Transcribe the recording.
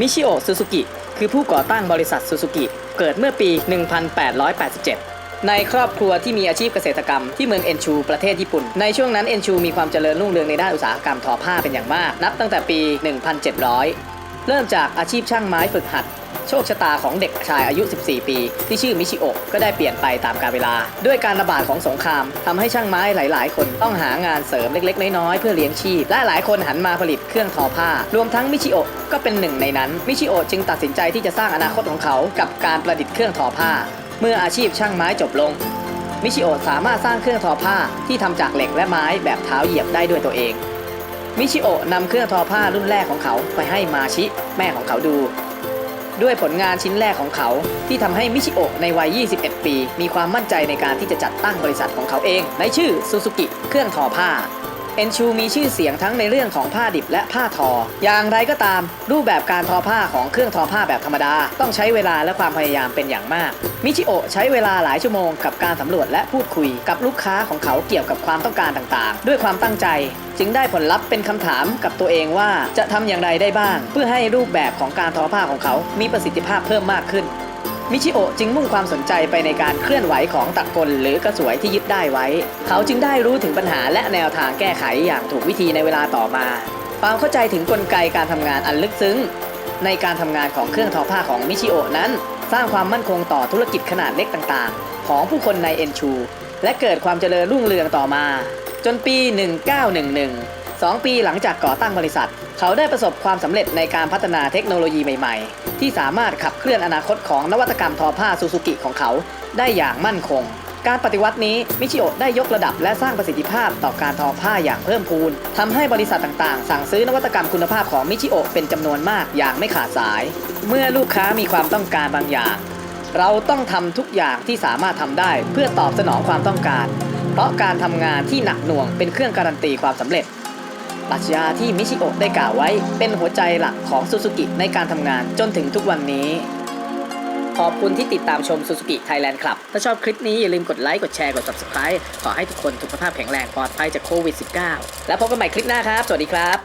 มิชิโอซูซูกิคือผู้ก่อตั้งบริษัทซูซูกิเกิดเมื่อปี 1887 ในครอบครัวที่มีอาชีพเกษตรกรรมที่เมืองเอนชูประเทศญี่ปุ่น ในช่วงนั้นเอนชูมีความเจริญรุ่งเรืองในด้านอุตสาหกรรมทอผ้าเป็นอย่างมาก นับตั้งแต่ปี 1700 เริ่มจากอาชีพช่างไม้ฝึกหัด โชคชะตาของเด็กชายอายุ 14 ปี ที่ชื่อมิชิโอะก็ได้เปลี่ยนไปตามกาลเวลา ด้วยการระบาดของสงครามทำให้ช่างไม้หลาย ๆ คนต้องหางานเสริมเล็ก ๆ น้อย ๆ เพื่อเลี้ยงชีพ และหลายคนหันมาผลิตเครื่องทอผ้า รวมทั้งมิชิโอะก็เป็นหนึ่งในนั้น มิชิโอะจึงตัดสินใจที่จะสร้างอนาคตของเขา กับการประดิษฐ์เครื่องทอผ้า เมื่ออาชีพช่างไม้จบลง มิชิโอะสามารถสร้างเครื่องทอผ้าที่ทำจากเหล็กและไม้แบบเท้าเหยียบได้ด้วยตัวเองมิชิโอะนำเครื่องทอผ้ารุ่นแรกของเขาไปให้มาชิ แม่ของเขาดู ด้วยผลงานชิ้นแรกของเขา ที่ทำให้มิชิโอะในวัย 21 ปี มีความมั่นใจในการที่จะจัดตั้งบริษัทของเขาเอง ในชื่อซูซูกิเครื่องทอผ้า เอนชูมีชื่อเสียงทั้งในเรื่องของผ้าดิบและผ้าทอ อย่างไรก็ตาม รูปแบบการทอผ้าของเครื่องทอผ้าแบบธรรมดา ต้องใช้เวลาและความพยายามเป็นอย่างมาก มิชิโอะใช้เวลาหลายชั่วโมงกับการสำรวจและพูดคุยกับลูกค้าของเขาเกี่ยวกับความต้องการต่างๆ ด้วยความตั้งใจ จึงได้ผลลัพธ์เป็นคำถามกับตัวเองว่าจะทำอย่างไรได้บ้าง เพื่อให้รูปแบบของการทอผ้าของเขา มีประสิทธิภาพเพิ่มมากขึ้น มิชิโอะจึงมุ่งความสนใจไปในการเคลื่อนไหวของตะกลหรือกระสวยที่ยึดได้ไว้ เขาจึงได้รู้ถึงปัญหาและแนวทางแก้ไขอย่างถูกวิธีในเวลาต่อมา ความเข้าใจถึงกลไกการทำงานอันลึกซึ้ง ในการทำงานของเครื่องทอผ้าของมิชิโอะนั้น สร้างความมั่นคงต่อธุรกิจขนาดเล็กต่างๆ ของผู้คนในเอ็นชู และเกิดความเจริญรุ่งเรืองต่อมา จนปี 1911 2 ปีหลังจากก่อตั้งบริษัท เขาได้ประสบความสำเร็จในการพัฒนาเทคโนโลยีใหม่ๆ ที่สามารถขับเคลื่อนอนาคตของนวัตกรรมทอผ้าซูซูกิของเขา ได้อย่างมั่นคง การปฏิวัตินี้มิชิโอะได้ยกระดับและสร้างประสิทธิภาพต่อการทอผ้าอย่างเพิ่มพูนทำให้บริษัทต่างๆ สั่งซื้อนวัตกรรมคุณภาพของมิชิโอะเป็นจำนวนมากอย่างไม่ขาดสาย เมื่อลูกค้ามีความต้องการบางอย่าง เราต้องทำทุกอย่างที่สามารถทำได้เพื่อตอบสนองความต้องการ เพราะการทำงานที่หนักหน่วงเป็นเครื่องการันตีความสำเร็จ ปรัชญาที่มิชิโอะได้กล่าวไว้ เป็นหัวใจหลักของซูซูกิในการทำงานจนถึงทุกวันนี้ ขอบคุณที่ติดตามชม Suzuki Thailand Club ถ้าชอบคลิปนี้อย่าลืมกดไลค์ กดแชร์ กด Subscribe ขอให้ทุกคนสุขภาพแข็งแรงปลอดภัยจากโควิด -19 แล้วพบกันใหม่คลิปหน้าครับ สวัสดีครับ